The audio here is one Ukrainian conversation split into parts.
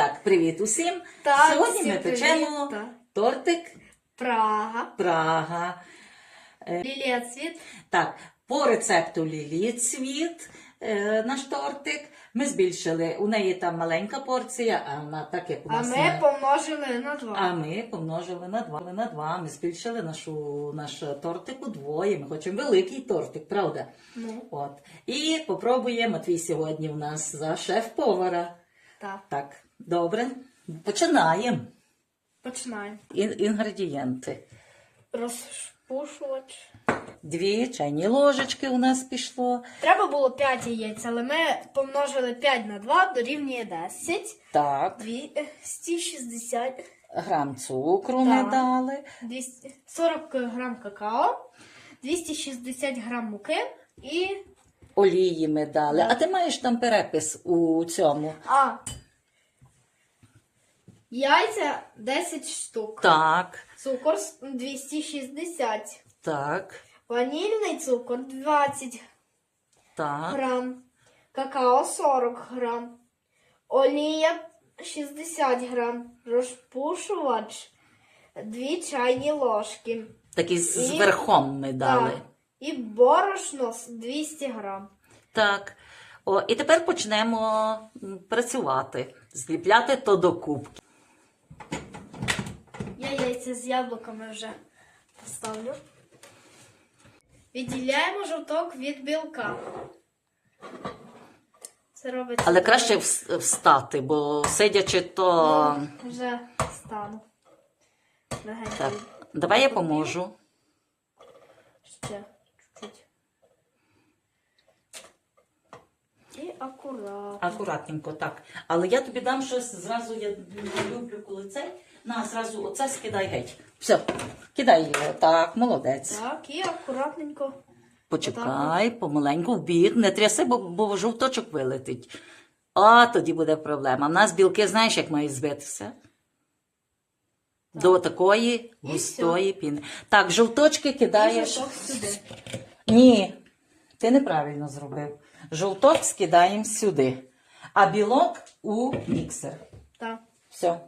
так, привіт усім. Так, Сьогодні всім ми привіт, печемо так. тортик Прага. Прага. Лілія Цвіт. Так, по рецепту Лілії Цвіт е, наш тортик. Ми збільшили. У неї там маленька порція, а вона так як у А нас. ми не- помножили на два. А ми помножили на два. На два. Ми збільшили нашу, наш тортик удвоє. Ми хочемо великий тортик, правда? Ну, От. І попробує Матвій сьогодні у нас за шеф-повара. так. Так, добре. Починаємо. Починаємо. Ін- інгредієнти. Розпушувач. Дві чайні ложечки у нас пішло. Треба було 5 яєць, але ми помножили 5 на 2, дорівнює 10. Так, 260, грам цукру ми дали. 200, 40 грам какао, 260 грам муки і... Олії ми дали. Так. А ти маєш там перепис у цьому? А, яйця 10 штук. Так, Цукор 260. так, Ванільний цукор 20 так. грам. Какао 40 грам. Олія 60 грам. Розпушувач 2 чайні ложки. Такий з з І- верхом ми дали. Так. І борошно 200 грам. Так. О, і тепер почнемо працювати. Зліпляти то до кубки. Я яйця з яблуками вже поставлю. Відділяємо жовток від білка. Це робиться. Але краще вс- встати, бо сидячи, то. Ну, вже стану. Легенько. Так. Давай я поможу. Ще чуть-чуть. І акуратно. Акуратненько, так. Але я тобі дам щось зразу, я люблю коли цей. На, зразу оце скидай геть. Все, кидай його. Так, молодець. Так, і акуратненько. Почекай, помаленьку в бік, не тряси, бо, бо жовточок вилетить. А тоді буде проблема. У нас білки, знаєш, як мають збитися? До такої І густої піни. Так, жовточки кидаєш. жовток сюди. Ні, ти неправильно зробив. Жовток скидаємо сюди, а білок у міксер. Так. Все.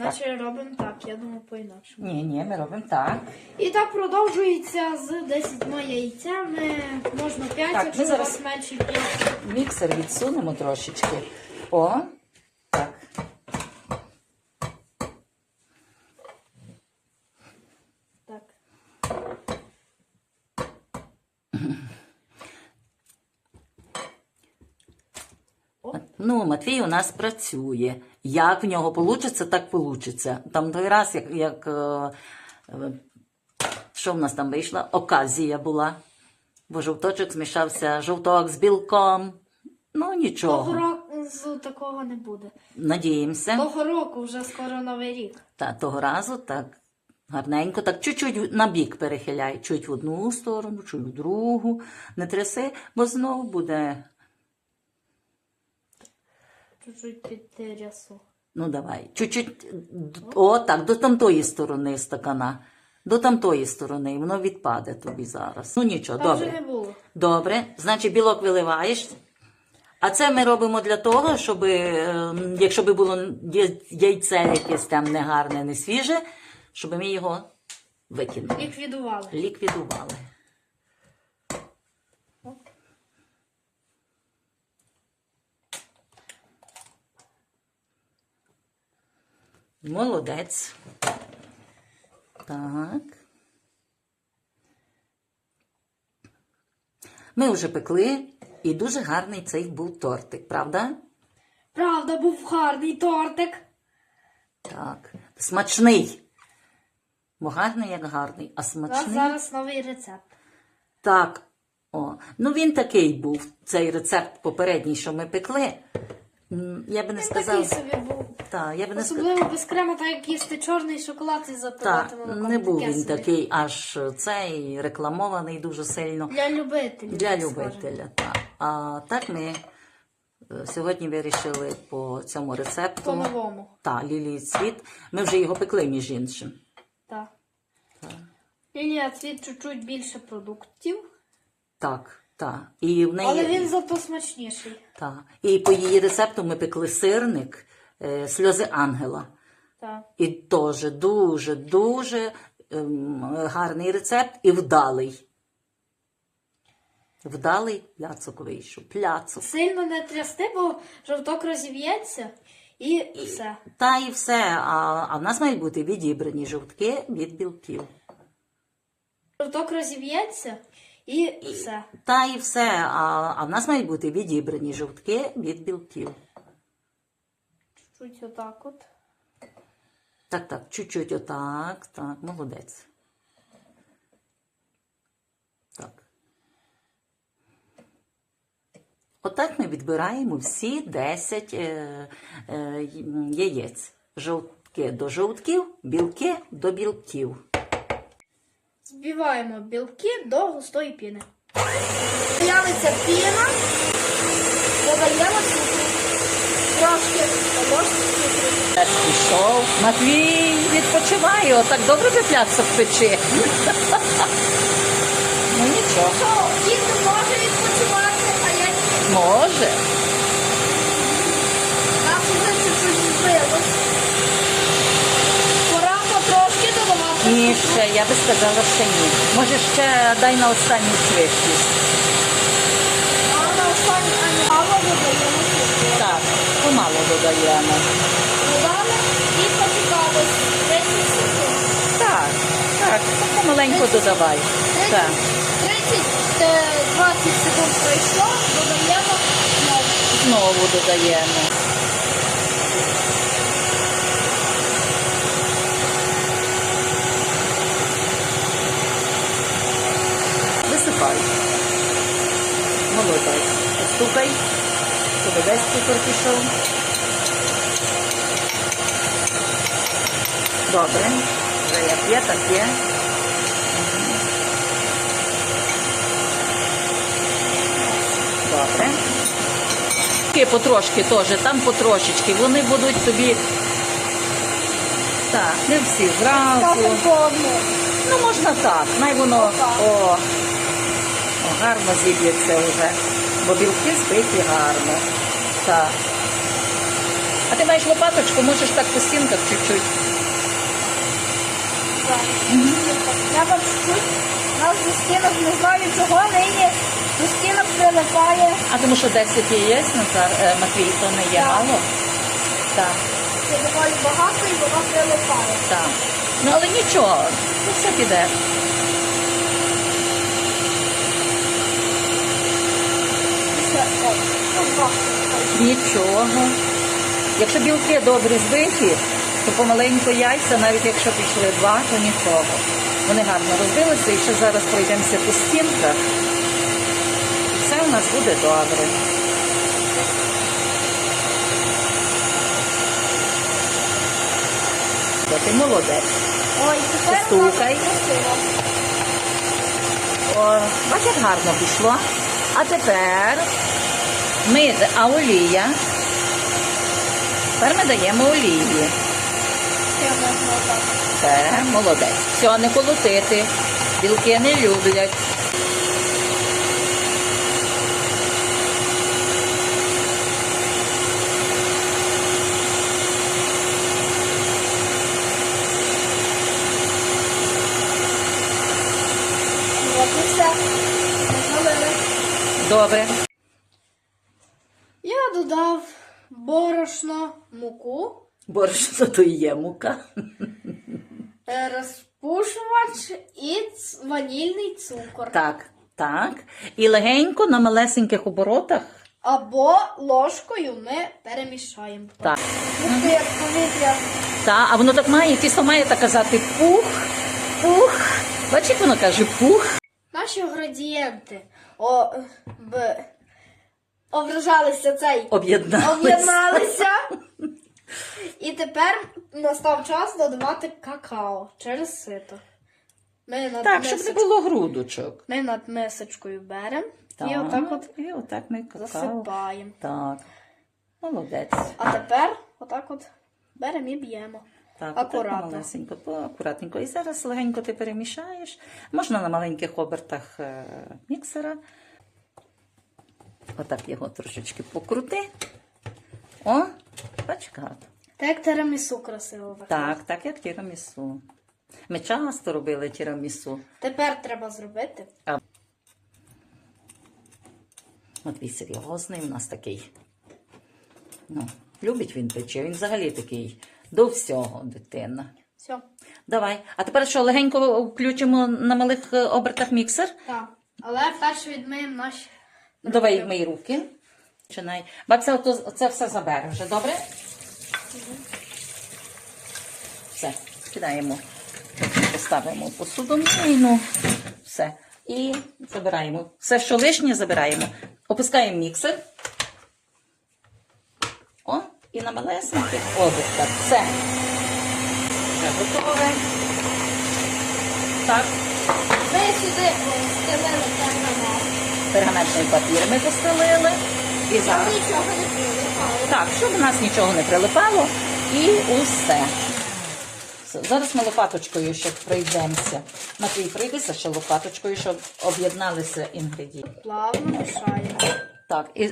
Значить, робимо так, я думаю, по-інакшому. Ні, ні, ми робимо так. І так продовжується з 10 яйцями. Можна 5, Так, якщо ми у зараз- вас менше 5. Міксер відсунемо трошечки. О, так. Так. Ну, Матвій у нас працює. Як в нього вийде, так вийде. Там той раз, як, як е, е, що в нас там вийшла? Оказія була. Бо жовточок змішався жовток з білком. Ну, нічого. Того року такого не буде. Надіємося. Того року вже скоро новий рік. Та того разу так гарненько, так чуть-чуть на бік перехиляй, чуть в одну сторону, чуть в другу. Не тряси, бо знову буде. Чуть-чуть підтрясу. Ну давай, чуть-чуть. О, так, до тамтої сторони стакана. До тамтої сторони, воно відпаде тобі зараз. Ну нічого, Там вже добре. не було. Добре, значить білок виливаєш. А це ми робимо для того, щоб, е, якщо би було я- яйце якесь там негарне, не свіже, щоб ми його викинули. Ліквідували. Ліквідували. Молодець. Так. Ми вже пекли, і дуже гарний цей був тортик, правда? Правда, був гарний тортик. Так. Смачний. Бо гарний як гарний, а У нас зараз новий рецепт. Так. О, ну він такий був, цей рецепт попередній, що ми пекли. Я би не Він сказала. такий собі був. Так, я би не сказала. Особливо без крему, так як їсти чорний шоколад і запивати молоком. не був Таке він собі. такий аж цей рекламований дуже сильно. Для любителів. Для так любителя, так. А так ми е, сьогодні вирішили по цьому рецепту. По-новому. Так, лілії цвіт. Ми вже його пекли, між іншим. Так. Лілія цвіт чуть-чуть більше продуктів, Так, так. І в неї. але він зато смачніший. Так. І по її рецепту ми пекли сирник е, сльози ангела. Так. І теж дуже, дуже ем, гарний рецепт і вдалий. Вдалий пляцок вийшов. Пляцок. Сильно не трясти, бо жовток розів'ється і все. Та і все. А, а в нас мають бути відібрані жовтки від білків. Жовток розів'ється і все. Та і все. А, а в нас мають бути відібрані жовтки від білків. Чуть-чуть отак от. Так, так, чуть-чуть отак. Так, молодець. Так. Отак ми відбираємо всі 10 е, е, яєць. Жовтки до жовтків, білки до білків. Збиваємо білки до густої піни. З'явиться піна, додаємо цукру. Трошки цукру. Пішов. Матвій відпочиває, отак добре би пляцок печи. Ну нічого. Що, дід може відпочивати, а я ні. Може. Нас вже чуть-чуть збилось. Пора потрошки Ще, я би сказала, ще ні. Може, ще дай на останню швидкість. А на останній анімало додаємо цукру. Так, помало додаємо. Додали і почекали 10 секунд. Так, так, помаленьку додавай. Так. 30-20 секунд пройшло, додаємо знову. Знову додаємо. Молодець. Постукай. Туди весь цукор пішов. Добре. Вже як є, так є. Добре. Потрошки теж, там потрошечки. Вони будуть тобі. Так, не всі зразу. Ну, можна так. Най воно о, гарно зіб'ється вже. Бо білки збиті гарно. Так. А ти маєш лопаточку, можеш так по стінках чуть-чуть. Треба чуть-чуть. Нас до стінок не знаю чого, нині до стінок прилипає. А тому що 10 яєць, Назар, е, Матвій, то не є Так. мало. Так, Це доволі багато і воно прилипає. так. Ну але нічого, ну все піде. Все, о, ну, бачите. Нічого. Якщо білки добре збиті, то помаленьку яйця, навіть якщо пішли два, то нічого. Вони гарно розбилися і ще зараз пройдемося по стінках. І все у нас буде добре. Ти молодець. Ой, тепер Постукай. О, бач, як гарно пішло. А тепер ми, а олія. Тепер ми даємо олії. Це молодець. Все, не колотити. Білки не люблять. Добре. Я додав борошно, муку, Борошно то і є мука. е, розпушувач і ц- ванільний цукор. Так, так. І легенько на малесеньких оборотах. Або ложкою ми перемішаємо. Так. Ух ти, як повітря. Та, а воно так має, тісто має так казати пух, пух. Бачиш, як воно каже пух. Наші градієнти о, б, ображалися цей. Об'єдналися. Об'єдналися. І тепер настав час додавати какао через сито. Ми над, Так, щоб не мисоч- було грудочок. ми над мисочкою беремо і отак от і отак ми какао. засипаємо. Так. Молодець. А тепер отак от беремо і б'ємо. Так, Акуратно. отак малесенько, по- акуратненько. І зараз легенько ти перемішаєш. Можна на маленьких обертах е, міксера. Отак його трошечки покрути. О, бачка. Так тирамісу красиво виходить. Так, так як тірамісу. Ми часто робили тірамісу. Тепер треба зробити. Матвій серйозний у нас такий. Ну, любить він пече, він взагалі такий до всього дитина. Все. Давай. А тепер що, легенько включимо на малих обертах міксер? Так. Але перше відмиємо наші. Давай мої руки. Починай. Бабця, це все забере вже, добре? Все, кидаємо. Поставимо в посудомийну. Все. І забираємо. Все, що лишнє, забираємо. Опускаємо міксер. О, і на малесеньких обертах. Все. Все готове. Так. Ми сюди стелили пергамент. Пергаментний папір ми постелили. І зараз. Так, щоб у нас нічого не прилипало. І усе. Все. Зараз ми лопаточкою ще пройдемося. Матвій, пройдися ще лопаточкою, щоб об'єдналися інгредієнти. Плавно мішаємо. Так, і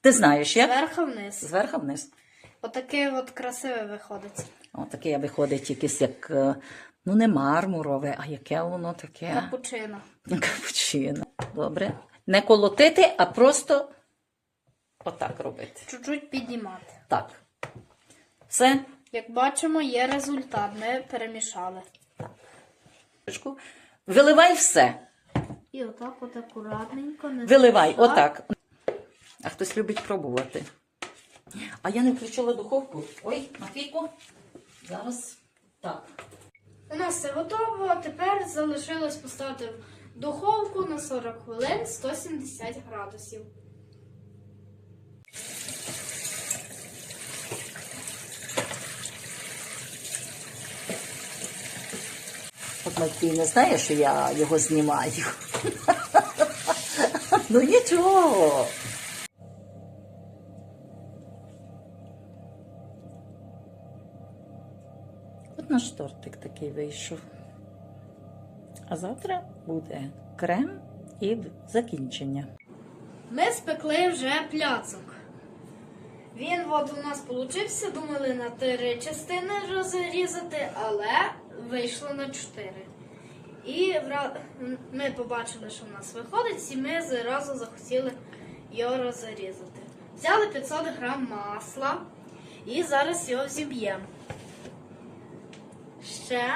ти знаєш, як? Зверху вниз. Зверху вниз. Отаке от красиве виходить. О, таке виходить якесь як, е, ну не мармурове, а яке воно таке. Капучино. Капучино. Добре. Не колотити, а просто отак робити. Чуть-чуть піднімати. Так. Все. Як бачимо, є результат. Ми перемішали. Виливай все. І отак от акуратненько. Не Виливай, спішати. отак. А хтось любить пробувати. А я не включила духовку. Ой, Матвійко. Зараз. Так. У нас все готово. Тепер залишилось поставити в духовку на 40 хвилин 170 градусів. Матвій не знає, що я його знімаю. ну нічого. От наш тортик такий вийшов. А завтра буде крем і закінчення. Ми спекли вже пляцок. Він от у нас получився, думали на три частини розрізати, але вийшло на чотири. І ми побачили, що в нас виходить, і ми зразу захотіли його розрізати. Взяли 500 грам масла і зараз його зіб'ємо. Ще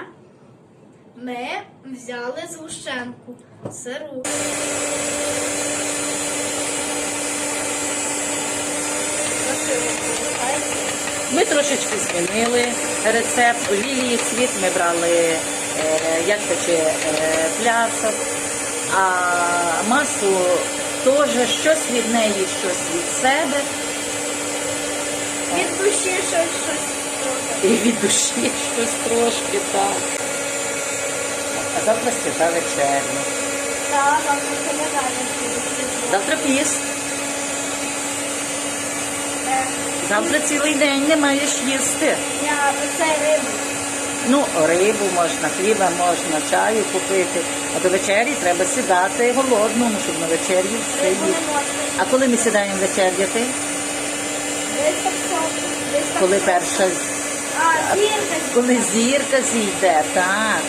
ми взяли згущенку сиру. Ми трошечки змінили рецепт. У лілії цвіт ми брали е, як пече е, плясок, а масу теж щось від неї, щось від себе Від душі щось щось і від душі щось трошки так. А завтра свята вечерня. Так, завтра пам'ятаємо. Завтра піст. Завтра цілий день не маєш їсти. Я цей рибу. Ну, рибу можна, хліба можна, чаю купити. А до вечері треба сідати голодному, щоб на вечері все їсти. А коли ми сідаємо вечеряти? Десь так само. Десь так Коли перша, А, зірка. коли зірка зійде, так.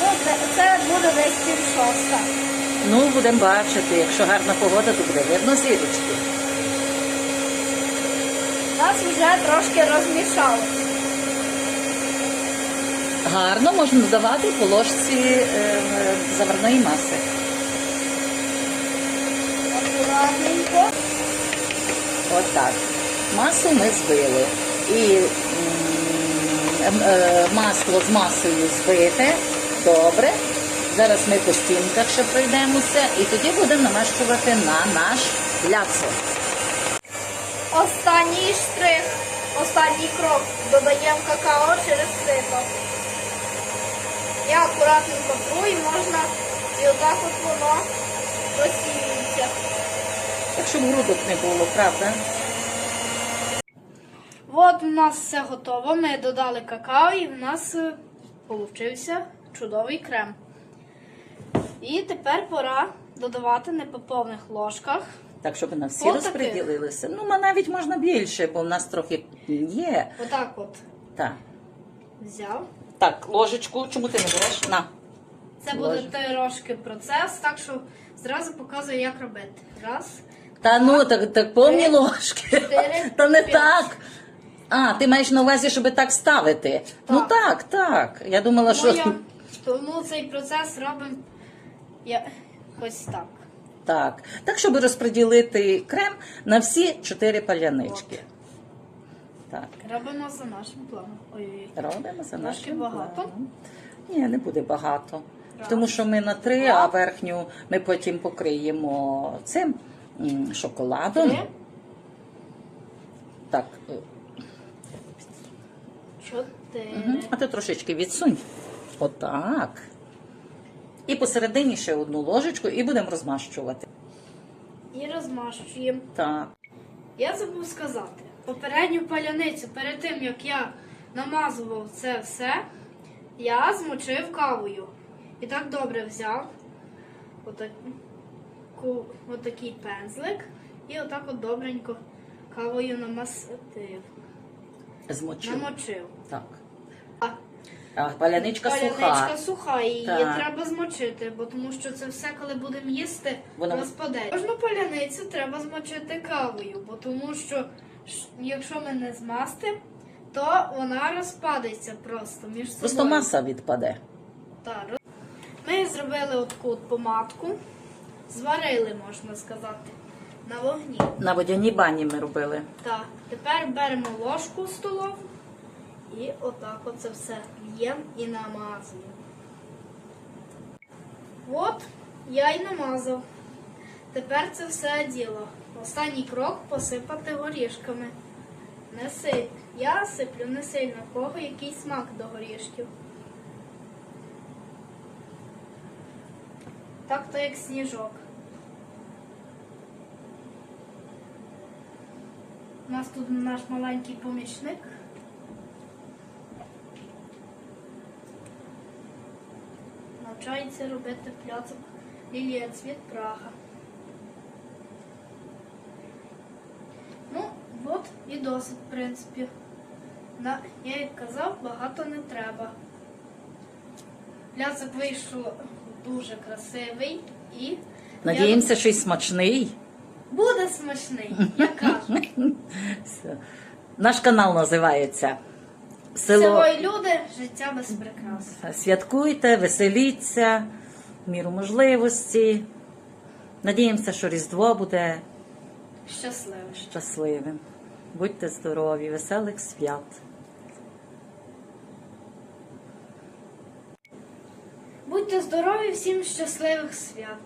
Ну, це, це буде десь пів шоста. Ну, будемо бачити, якщо гарна погода, то буде видно зірочки. Нас вже трошки розмішали. Гарно можна додавати по ложці е, заварної маси. Акуратненько. Отак. Масу ми збили. І е, масло з масою збите. Добре. Зараз ми по стінках ще пройдемося і тоді будемо намащувати на наш ляцо. Останній штрих. Останній крок. Додаємо какао через сито. Я акуратненько тру і можна і отак от воно розсіюється. Так, щоб грудок не було, правда? От у нас все готово. Ми додали какао і в нас е, получився чудовий крем. І тепер пора додавати не по повних ложках. Так, щоб на всі Отаких? розподілилися. Ну, ма навіть можна більше, бо в нас трохи є. Отак от Так. взяв. Так, ложечку, чому ти не береш? На. Це буде трошки процес, так що зразу показую, як робити. Раз. Та ну, так, так повні ложки. чотири, Та не п'ять. так. А, ти маєш на увазі, щоб так ставити. Ну так, так. Я думала, що. Тому, я, тому цей процес робимо ось так. Так. Так, щоб розподілити крем на всі чотири палянички. Так. Робимо за нашим планом. Робимо за нашим багато? планом. Ні, не буде багато. Раз. Тому що ми на три, а верхню ми потім покриємо цим м, шоколадом. Три, Так. е, чотири. мгм. А ти трошечки відсунь. Отак. І посередині ще одну ложечку і будемо розмащувати. І розмащуємо. Так. Я забув сказати, попередню паляницю, перед тим як я намазував це все, я змочив кавою. І так добре взяв отаку, отакий пензлик і отак от добренько кавою намастив, Змочив. намочив. Так. А паляничка паляничка суха. суха, і її Так. треба змочити, бо тому що це все, коли будемо їсти, Вона- розпаде. Кожну паляницю треба змочити кавою, бо тому що ш- якщо ми не змастимо, то вона розпадеться просто між собою. Просто маса відпаде. Так. роз- Ми зробили отаку от помадку, зварили, можна сказати, на вогні. На водяній бані ми робили. Так, тепер беремо ложку столову і отак оце все в'ємо і намазуємо. От, я й намазав. Тепер це все діло. Останній крок посипати горішками. Не сильно. Я сиплю не сильно, в кого який смак до горішків. Так то як сніжок. У нас тут наш маленький помічник. Навчається робити пляцок лілія цвіт праха. Ну, от і досить, в принципі. На, я як казав, багато не треба. Пляцок вийшов дуже красивий і я що й смачний. буде смачний, я кажу. Все. Наш канал називається Село Село. і люди, життя без прикрас. Святкуйте, веселіться, міру можливості. Надіємося, що Різдво буде Щасливий. щасливим. Будьте здорові, веселих свят. Будьте здорові, всім щасливих свят.